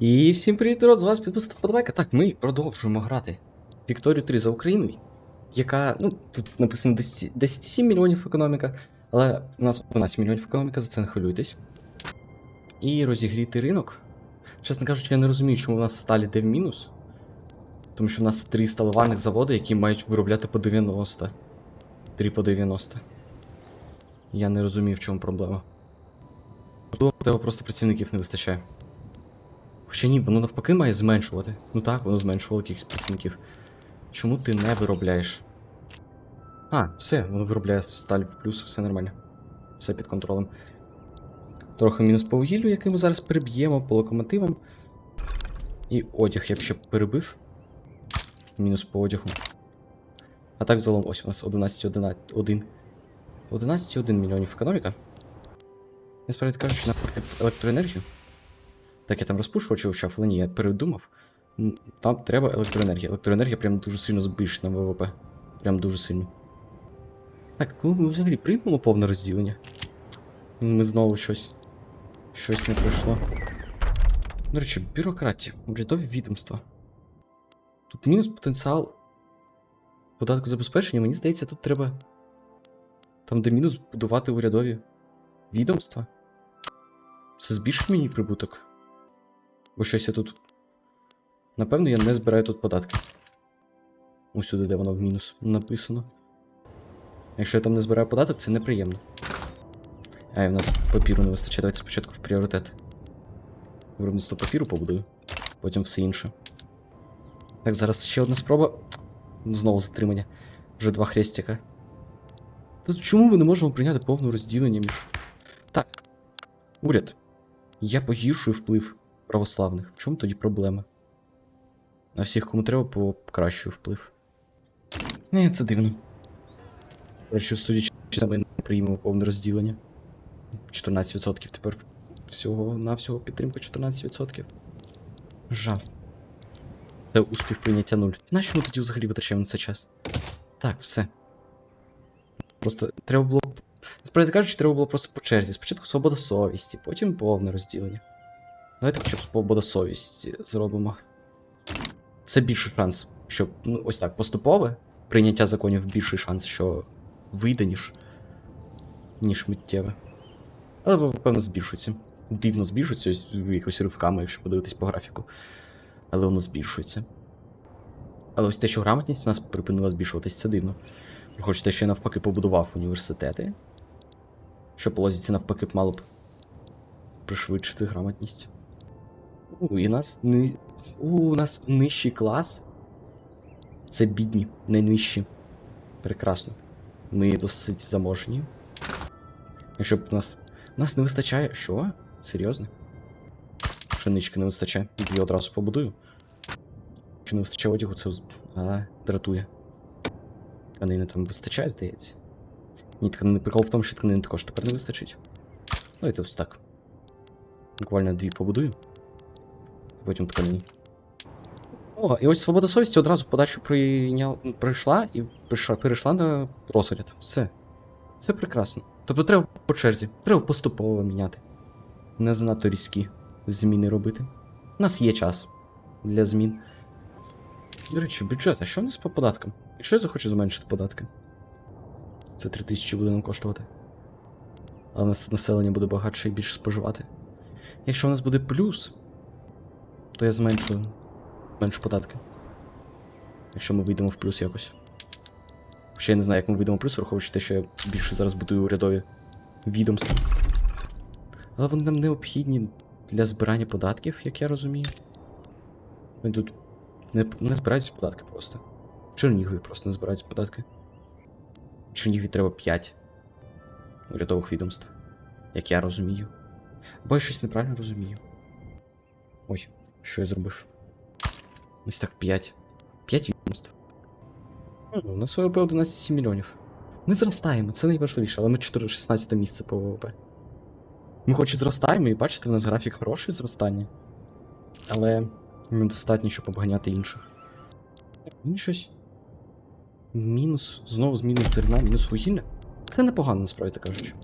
І всім привіт, народ, з вас підписати вподобайка. Так, ми продовжуємо грати Вікторію 3 за Україну, яка, ну, тут написано 10 10,7 мільйонів економіка, але у нас 12 мільйонів економіка, за це не хвилюйтесь. І розігріти ринок. Чесно кажучи, я не розумію, чому у нас сталі йде в мінус. Тому що у нас три сталеварних заводи, які мають виробляти по 90. 3 по 90. Я не розумію, в чому проблема. Можливо, просто працівників не вистачає. Хоча ні, воно навпаки має зменшувати. Ну так, воно зменшувало кількість працівників. Чому ти не виробляєш? А, все, воно виробляє сталь в плюс, все нормально. Все під контролем. Трохи мінус по вугіллю, який ми зараз переб'ємо по локомотивам. І одяг я б ще перебив. Мінус по одягу. А так загалом ось у нас 11,1 11,1 мільйонів економіка. Насправді кажучи, наприклад, електроенергію. Так, я там розпушувачі вивчав, але ні, я передумав. Там треба електроенергія. Електроенергія прям дуже сильно збільшить на ВВП. Прям дуже сильно. Так, коли ми взагалі приймемо повне розділення. Ми знову щось. Щось не пройшло. До речі, бюрократія, урядові відомства. Тут мінус потенціал податку забезпечення, мені здається, тут треба. Там, де мінус будувати урядові відомства. Це збільшить мені прибуток. Бо щось я тут. Напевно, я не збираю тут податки. Усюди, де воно в мінус написано. Якщо я там не збираю податок, це неприємно. А, в нас папіру не вистачає. Давайте спочатку в пріоритет. Виробництво папіру побудую, потім все інше. Так, зараз ще одна спроба. Знову затримання. Вже два хрестика. Та чому ми не можемо прийняти повне розділення між. Так. Уряд. Я погіршую вплив православних. В чому тоді проблема? На всіх, кому треба, покращую вплив. Не, це дивно. Коротше, судячи ми не приймемо повне розділення. 14% тепер всього на всього підтримка 14%. Жах. Це успіх прийняття 0. Нащо ми тоді взагалі витрачаємо на це час? Так, все. Просто треба було. Справді кажучи, треба було просто по черзі. Спочатку свобода совісті, потім повне розділення. Давайте хоча б свобода совісті зробимо. Це більший шанс, що ну, ось так, поступове прийняття законів більший шанс, що вийде, ніж, ніж миттєве. Але, певно, збільшується. Дивно збільшується ось якось ривками, якщо подивитись по графіку. Але воно збільшується. Але ось те, що грамотність в нас припинила збільшуватись, це дивно. Враховуючи те, що я навпаки побудував університети. Що по лозіці навпаки мало б пришвидшити грамотність. У, і нас ни... У, у нас нижчий клас. Це бідні, найнижчі. Прекрасно. Ми досить заможні. Якщо б нас. Нас не вистачає. Що? Серйозно? Пшенички не вистачає. Дві одразу побудую. Чи не вистачає одягу, це а, дратує. Тканини там вистачає, здається. Ні, тканини прикол в тому, що тканини також тепер не вистачить. Давайте ось так. Буквально дві побудую. Потім тканини. О, і ось свобода совісті одразу подачу прийняла, прийшла і прийшла, перейшла на розгляд. Все. Це прекрасно. Тобто треба по черзі, треба поступово міняти. Не занадто різкі зміни робити. У нас є час для змін. До речі, бюджет, а що у нас по податкам? Якщо я захочу зменшити податки, це 3000 буде нам коштувати. А у нас населення буде багатше і більше споживати. Якщо у нас буде плюс, то я зменшую менше податки. Якщо ми вийдемо в плюс якось. Ще я не знаю, як ми вийдемо в плюс, враховуючи те, що я більше зараз будую урядові відомства. Але вони нам необхідні для збирання податків, як я розумію. Вони тут не, не збираються податки просто. Чернігові просто не збираються податки. Чернігові треба 5 урядових відомств. Як я розумію. Або я щось неправильно розумію. Ой, що я зробив? Ось так 5. 5 відомств. Ну, У нас ВВП 11,7 мільйонів. Ми зростаємо, це найважливіше, але ми 4 16 місце по ВВП. Ми хоч і зростаємо, і бачите, в нас графік хороший зростання. Але недостатньо, щоб обганяти інших. Мені щось. Мінус. Знову з мінус зерна, мінус вугілля. Це непогано, насправді кажучи.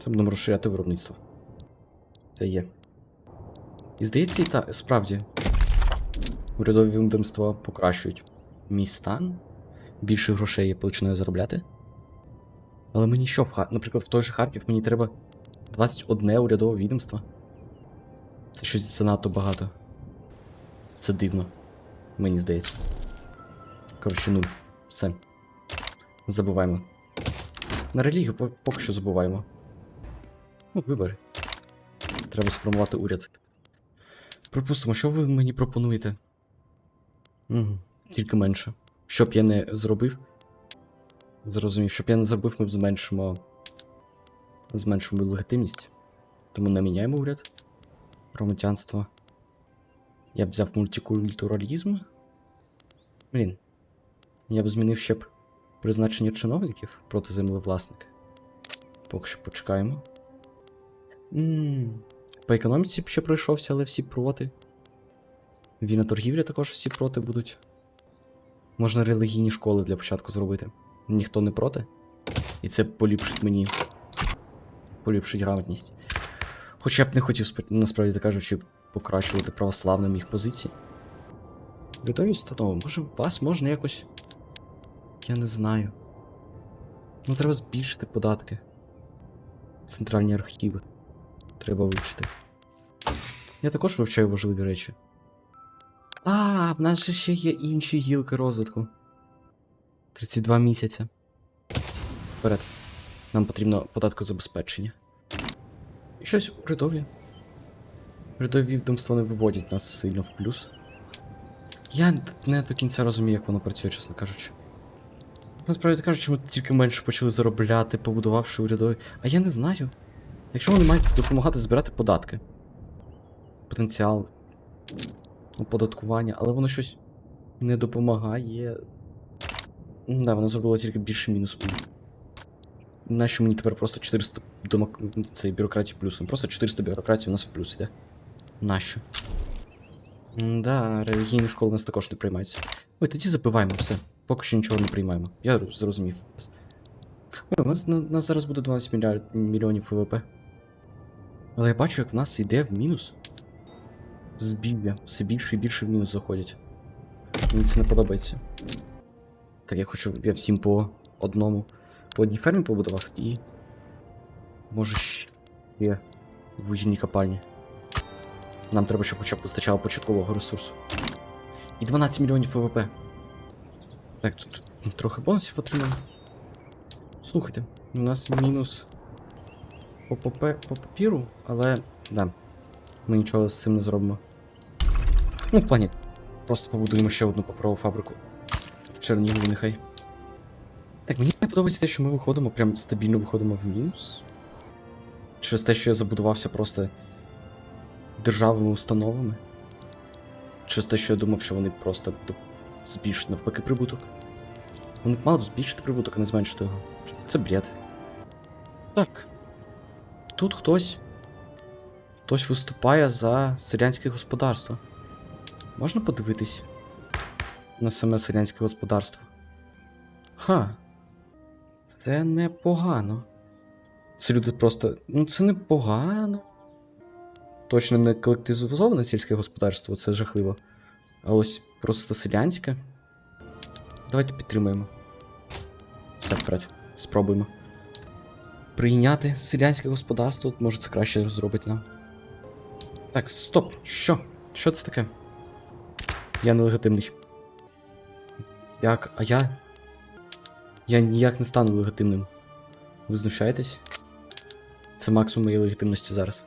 Це будемо розширяти виробництво. Це є. І здається, і так, справді. Урядові відомства покращують мій стан. Більше грошей я починаю заробляти. Але мені що, в Ха- наприклад, в той же Харків мені треба 21 урядове відомство. Це щось занадто багато. Це дивно. Мені здається. Коротше, ну, все. Забуваємо. На релігію поки що забуваємо. Ну, вибори. Треба сформувати уряд. Припустимо, що ви мені пропонуєте? Угу, тільки менше. Що б я не зробив. Зрозумів, щоб я не зробив, ми б зменшимо. Зменшимо легітимність. Тому не міняємо уряд. Громадянство. Я б взяв мультикультуралізм. Блін. Я б змінив ще б призначення чиновників проти землевласника. Поки що почекаємо. м По економіці ще пройшовся, але всі проти. Вільна торгівля також всі проти будуть. Можна релігійні школи для початку зробити. Ніхто не проти. І це поліпшить мені. Поліпшить грамотність. Хоча я б не хотів, насправді кажучи, покращувати православним їх позиції. Готовність установи. Може, вас можна якось. Я не знаю. Ну, треба збільшити податки. Центральні архіви. Треба вивчити. Я також вивчаю важливі речі. А, в нас же ще є інші гілки розвитку. 32 місяця. Вперед. Нам потрібно податкозабезпечення. І щось урядові. Урядові відомства не виводять нас сильно в плюс. Я не до кінця розумію, як воно працює, чесно кажучи. Насправді кажучи, ми тільки менше почали заробляти, побудувавши урядові. А я не знаю. Якщо вони мають допомагати збирати податки. Потенціал оподаткування, але воно щось не допомагає. Да, воно зробило тільки більше мінус. Нащо мені тепер просто 400 домок... цієї бюрократії плюсом? Просто 400 бюрократії у нас в плюс іде. Нащо? Да, релігійні школи у нас також не приймаються. Ой, тоді забиваємо все. Поки що нічого не приймаємо. Я зрозумів. Ой, у нас, на, нас зараз буде 12 мільярд, мільйонів ВВП. Але я бачу, як в нас йде в мінус. Збілля. Все більше і більше в мінус заходять. Мені це не подобається. Так я хочу, я всім по одному. По одній фермі побудував і. Може ще вугільні копальні. Нам треба, щоб хоча б вистачало початкового ресурсу. І 12 мільйонів ВВП. Так, тут трохи бонусів отримаємо. Слухайте, у нас мінус по, по папіру, але. Да. Ми нічого з цим не зробимо. Ну, в плані. Просто побудуємо ще одну паперову фабрику. В Чернігові нехай. Так, мені не подобається те, що ми виходимо, прям стабільно виходимо в мінус. Через те, що я забудувався просто державними установами. Через те, що я думав, що вони просто збільшать навпаки прибуток. Вони б мали б збільшити прибуток, а не зменшити його. Це бред. Так. Тут хтось. Хтось виступає за селянське господарство. Можна подивитись на саме селянське господарство? Ха. Це непогано. Це люди просто. Ну, це непогано. Точно не колективізоване сільське господарство, це жахливо. А ось просто селянське. Давайте підтримаємо. Все вперед. Спробуємо. Прийняти селянське господарство, може це краще зробить нам. Так, стоп. Що? Що це таке? Я нелегітимний. Як? А я? Я ніяк не стану легітимним. Ви знущаєтесь? Це максимум моєї легітимності зараз.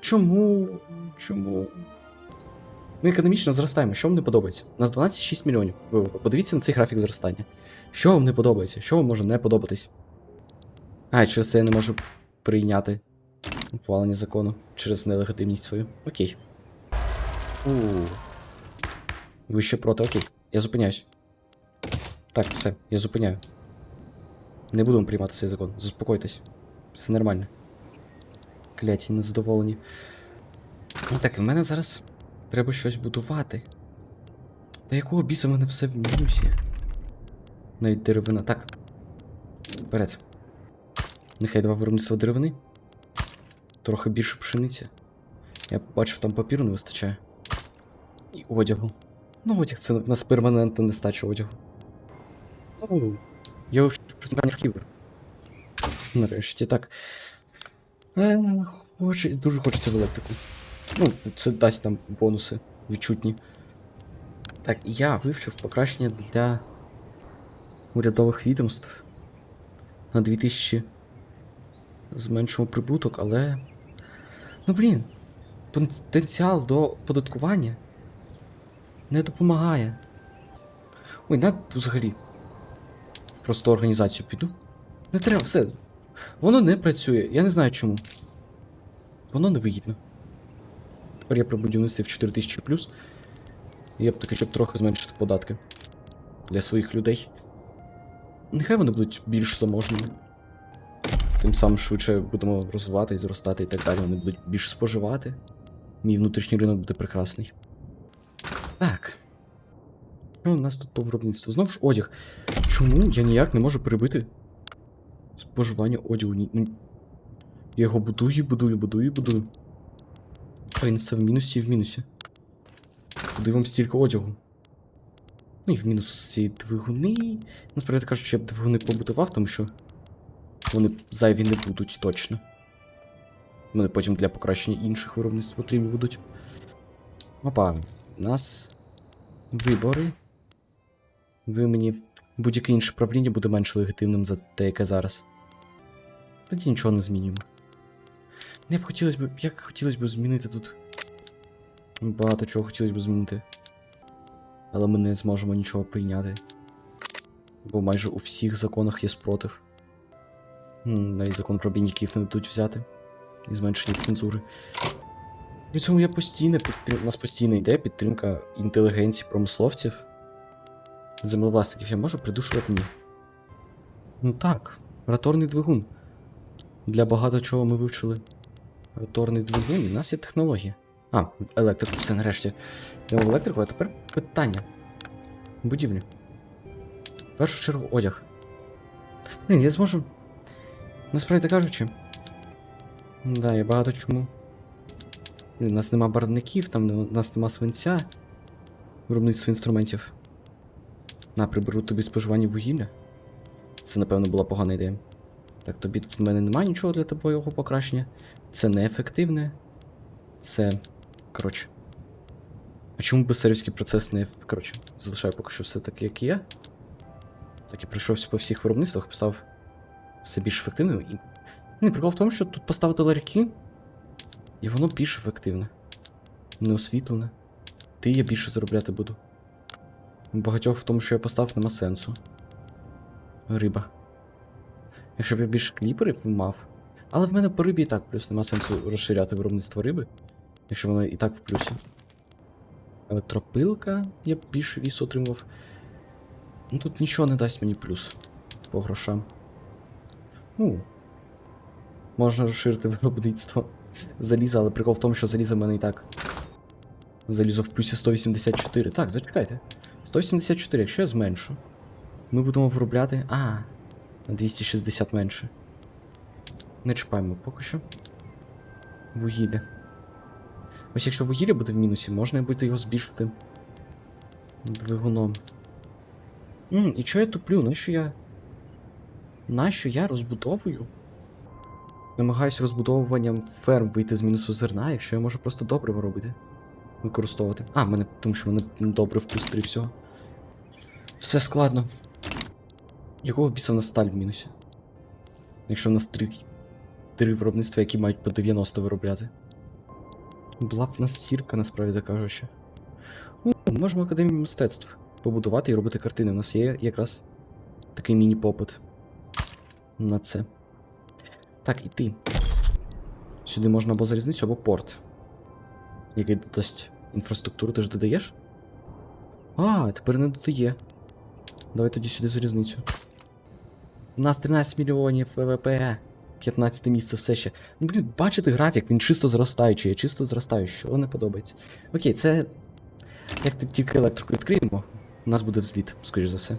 Чому? Чому? Ми економічно зростаємо. Що вам не подобається? У нас 12,6 мільйонів. Подивіться на цей графік зростання. Що вам не подобається? Що вам може не подобатись? А, через це я не можу прийняти ухвалення закону через нелегітимність свою. Окей. У. Ви ще проти, окей. Я зупиняюсь. Так, все, я зупиняю. Не будемо приймати цей закон. Заспокойтесь. Все нормально. Кляті незадоволені. Ну Так, в мене зараз треба щось будувати. Та якого біса в мене все в мінусі? Навіть деревина. Так. Вперед. Нехай два виробництва деревини. Трохи більше пшениці. Я побачив, там папіру не вистачає. І одягу. Ну, одяг це в нас перманентна нестача одягу. Ну, я вивчу центральні архіви. Нарешті так. Е, хоче, дуже хочеться в електрику. Ну, це дасть там бонуси відчутні. Так, я вивчив покращення для урядових відомств. На 2000 зменшимо прибуток, але. Ну блін, потенціал до оподаткування не допомагає. Ой, на взагалі. В просту організацію піду. Не треба, все. Воно не працює. Я не знаю чому. Воно не вигідно. Тепер я при будівництві в 4000 плюс. Я б таки, щоб трохи зменшити податки для своїх людей. Нехай вони будуть більш заможними. Тим самим швидше будемо розвиватись, зростати і так далі. Вони будуть більш споживати. Мій внутрішній ринок буде прекрасний. Так. Що у нас тут по виробництву? Знову ж одяг. Чому я ніяк не можу перебити споживання одягу? Ну, Я його будую, будую, будую, будую. А він все в мінусі і в мінусі. Куди вам стільки одягу? Ну і в мінус ці двигуни. Насправді кажучи, я б двигуни побутував, тому що вони зайві не будуть точно. Вони потім для покращення інших виробництв потрібні будуть. Опа, у нас вибори. Ви мені. Будь-яке інше правління буде менш легітимним за те, яке зараз. Тоді нічого не змінюємо. Не б хотілося б. Як хотілося б змінити тут. Багато чого хотілося б змінити. Але ми не зможемо нічого прийняти. Бо майже у всіх законах є спротив. Навіть закон про бійників не дадуть взяти. І зменшення цензури. При цьому я постійно підтрим... У нас постійно йде підтримка інтелігенції промисловців. Землевласників я можу придушувати ні. Ну так, роторний двигун. Для багато чого ми вивчили. Роторний двигун, і в нас є технологія. А, електрику, все нарешті. Я в електрику, а тепер питання. Будівлі. В першу чергу одяг. Блін, я зможу. Насправді кажучи. Да, я багато чому. У нас нема барвників, там у нас нема свинця. Виробництво інструментів. На, приберу тобі споживання вугілля. Це, напевно, була погана ідея. Так, тобі тут в мене немає нічого для твого покращення. Це неефективне. Це. Коротше. А чому биссервіський процес не. Коротше, залишаю поки що все таке, як є. Так і пройшовся по всіх виробництвах, писав все більш ефективним. І... Ну, прикол в тому, що тут поставити ларьки, і воно більш ефективне. Не освітлене. Ти я більше заробляти буду. Багатьох в тому, що я поставив, нема сенсу. Риба. Якщо б я більше кліперів мав. Але в мене по рибі і так плюс нема сенсу розширяти виробництво риби, якщо воно і так в плюсі. Електропилка, я б більше лісу отримав. Ну тут нічого не дасть мені плюс по грошам. Ну. Можна розширити виробництво заліза, але прикол в тому, що залізо в мене і так. Залізо в плюсі 184. Так, зачекайте. 184, якщо я зменшу. Ми будемо виробляти. А, на 260 менше. Не чіпаємо поки що. Вугілля. Ось якщо вугілля буде в мінусі, можна буде його збільшити двигуном. М, і чого я туплю? Нащо я. Нащо я розбудовую? Намагаюсь розбудовуванням ферм вийти з мінусу зерна, якщо я можу просто добриво робити. Використовувати. А, мене, тому що мене добре 3 всього. Все складно. Якого біса в нас сталь в мінусі? Якщо в нас три, три виробництва, які мають по 90 виробляти. Була б нас сірка, насправді кажучи. Ну, можемо академію мистецтв побудувати і робити картини. У нас є якраз такий міні-попит на це. Так, і ти. Сюди можна або залізницю, або порт. Який додасть інфраструктуру, ти ж додаєш? А, тепер не додає. Давай тоді сюди залізницю. У нас 13 мільйонів ВВП. 15 місце все ще. Ну, блін, бачите графік, він чисто зростаючий, я чисто зростаю, що не подобається. Окей, це. Як тільки електрику відкриємо, у нас буде взліт, скоріш за все.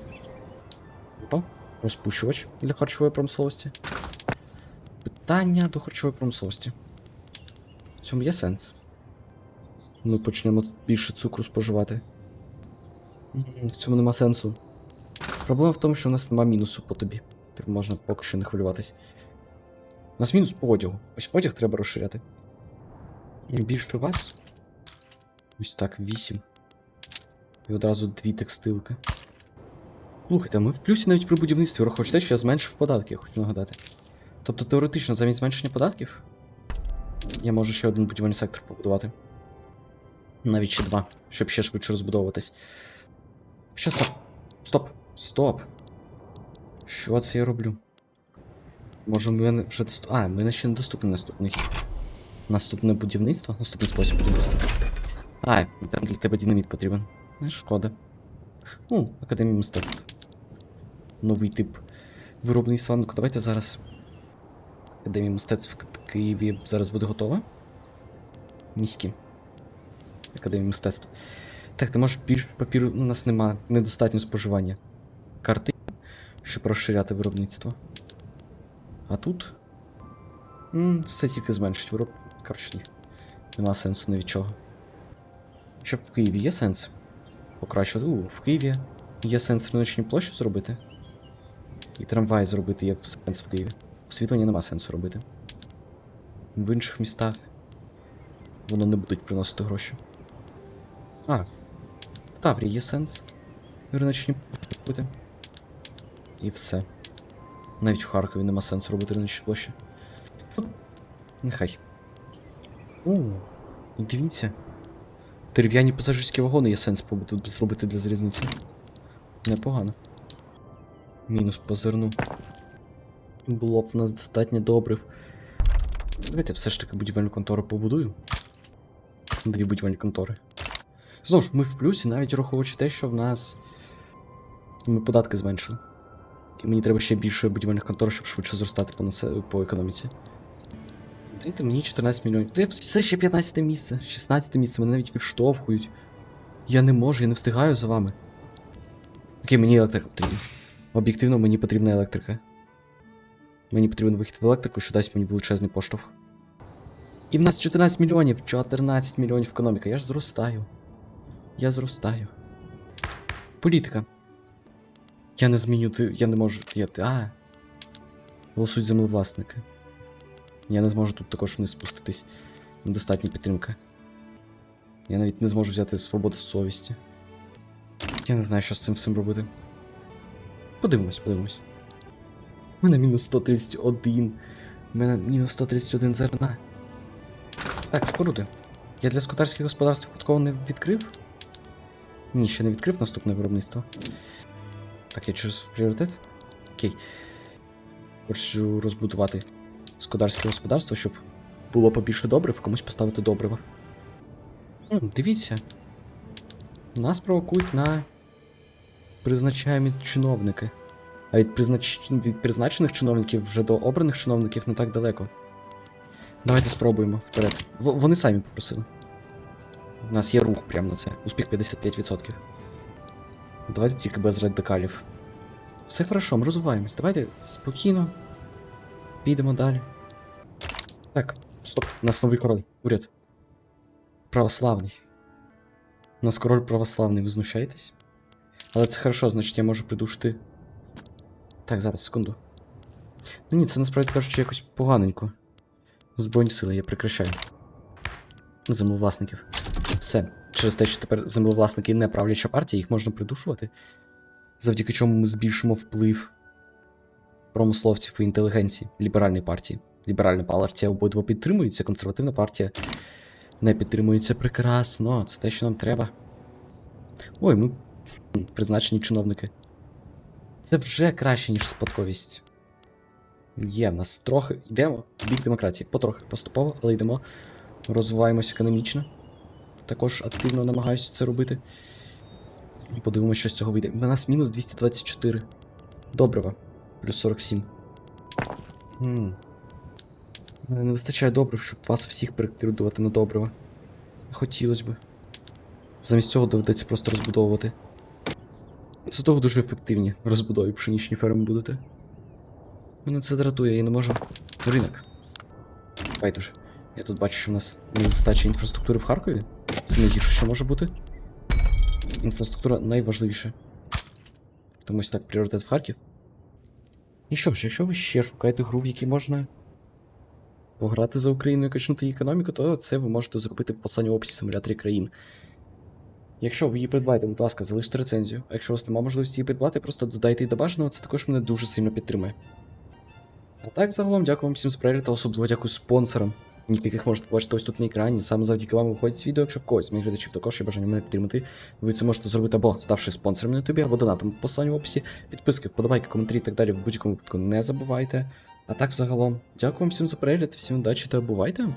Розпущувач для харчової промисловості. Питання до харчової промисловості. В цьому є сенс. Ми почнемо більше цукру споживати. В цьому нема сенсу. Проблема в тому, що в нас нема мінусу по тобі. Так можна поки що не хвилюватись. У нас мінус по одягу. Ось одяг треба розширяти. Більше вас. Ось так, 8. І одразу дві текстилки. Слухайте, ми в плюсі навіть при будівництві враховуючи те, що я зменшив податки, я хочу нагадати. Тобто теоретично замість зменшення податків я можу ще один будівельний сектор побудувати. Навіть ще два, щоб ще швидше розбудовуватись. Ще стоп. Стоп. Стоп. Що це я роблю? Може, мене вже доступ... А, мене ще не доступний наступний. Наступне будівництво? Наступний спосіб будівництва. А, для тебе динаміт потрібен. Шкода. Ну, Академія мистецтв. Новий тип виробництва. Ну-ка, давайте зараз. Академія мистецтв в Києві зараз буде готова. Міські. Академія мистецтв. Так, ти можеш більше папіру. У нас нема недостатньо споживання карти, щоб розширяти виробництво. А тут. М, Все тільки зменшить вироб. Коротше, ні. Нема сенсу ні від чого. Щоб в Києві є сенс покращити. У, в Києві є сенс риночні площі зробити. І трамвай зробити є сенс в Києві. Освітлення нема сенсу робити. В інших містах воно не будуть приносити гроші. А, в Таврі є сенс. Риночні робити. І все. Навіть в Харкові нема сенсу робити риночні площі. Нехай. У, дивіться. Дерев'яні пасажирські вагони є сенс побути зробити для залізниці. Непогано. Мінус по зерну. Було б в нас достатньо добрив. Давайте все ж таки будівельну контору побудую. Дві будівельні контори. Знову ж, ми в плюсі, навіть враховуючи те, що в нас. Ми податки зменшили. І мені треба ще більше будівельних контор, щоб швидше зростати по, насе... по економіці. Дайте мені 14 мільйонів. Це все ще 15 місце, 16 місце, мене навіть відштовхують. Я не можу, я не встигаю за вами. Окей, мені електрика потрібна. Об'єктивно, мені потрібна електрика. Мені потрібен вихід в електрику, що дасть мені величезний поштовх. І в нас 14 мільйонів, 14 мільйонів економіка. Я ж зростаю. Я зростаю. Політика. Я не зміню, я не можу. Я, а. Голосують землевласники. Я не зможу тут також вниз спуститись. Недостатня підтримка. Я навіть не зможу взяти свободу совісті. Я не знаю, що з цим всім робити. Подивимось, подивимось. У мене мінус 131. У мене мінус 131 зерна. Так, споруди. Я для скотарських господарств випадково не відкрив? Ні, ще не відкрив наступне виробництво. Так, я через пріоритет? Окей. Хочу розбудувати скотарське господарство, щоб було побільше добрив, комусь поставити добрива. Дивіться. Нас провокують на призначаємі чиновники. А від, признач... від призначених чиновників вже до обраних чиновників не так далеко. Давайте спробуємо вперед. В- вони самі попросили. У нас є рух прямо на це. Успіх 55%. Давайте тільки без радикалів. Все хорошо, ми розвиваємось. Давайте спокійно. Підемо далі. Так, стоп. У нас новий король. Уряд. Православний. У нас король православний, ви знущаєтесь? Але це хорошо, значить я можу придушити. Так, зараз, секунду. Ну ні, це насправді кажучи якось поганенько. Збройні сили, я прекращаю. Землевласників. Все. Через те, що тепер землевласники не правляча партія, їх можна придушувати. Завдяки чому ми збільшимо вплив промисловців і інтелігенції ліберальної партії. Ліберальна партія обидва підтримується, консервативна партія не підтримується прекрасно. Це те, що нам треба. Ой, ми призначені чиновники. Це вже краще, ніж спадковість. Є, в нас трохи йдемо в бік демократії. Потрохи, поступово, але йдемо. Розвиваємось економічно. Також активно намагаюся це робити. Подивимося, що з цього вийде. У нас мінус 224. Добрива. Плюс 47. Хм. Мене Не вистачає добрив, щоб вас всіх перекидувати на добрива. Хотілося б. Замість цього доведеться просто розбудовувати. Зато ви дуже ефективні розбудові пшенічні ферми будете. Мене це дратує, я не можу. Ринок. Байдуже. Я тут бачу, що в нас недостача інфраструктури в Харкові. Це найгірше, що може бути. Інфраструктура найважливіше. Тому ось так, пріоритет в Харків. І що ж, якщо ви ще шукаєте гру, в якій можна пограти за Україну і качнути економіку, то це ви можете зробити в описі симуляторі країн. Якщо ви її придбаєте, будь ласка, залиште рецензію. А якщо у вас немає можливості її придбати, просто додайте її до бажаного, це також мене дуже сильно підтримує. А так, загалом, дякую вам всім перегляд, та особливо дякую спонсорам, яких можете побачити ось тут на екрані. Саме завдяки вам виходить відео, якщо когось з моїх глядачів також є бажання мене підтримати. Ви це можете зробити або ставши спонсором на ютубі, або донатом по посланню в описі. Підписки, вподобайки, коментарі і так далі в будь-якому випадку не забувайте. А так, загалом, дякую вам всім за перегляд, всім удачі та бувайте!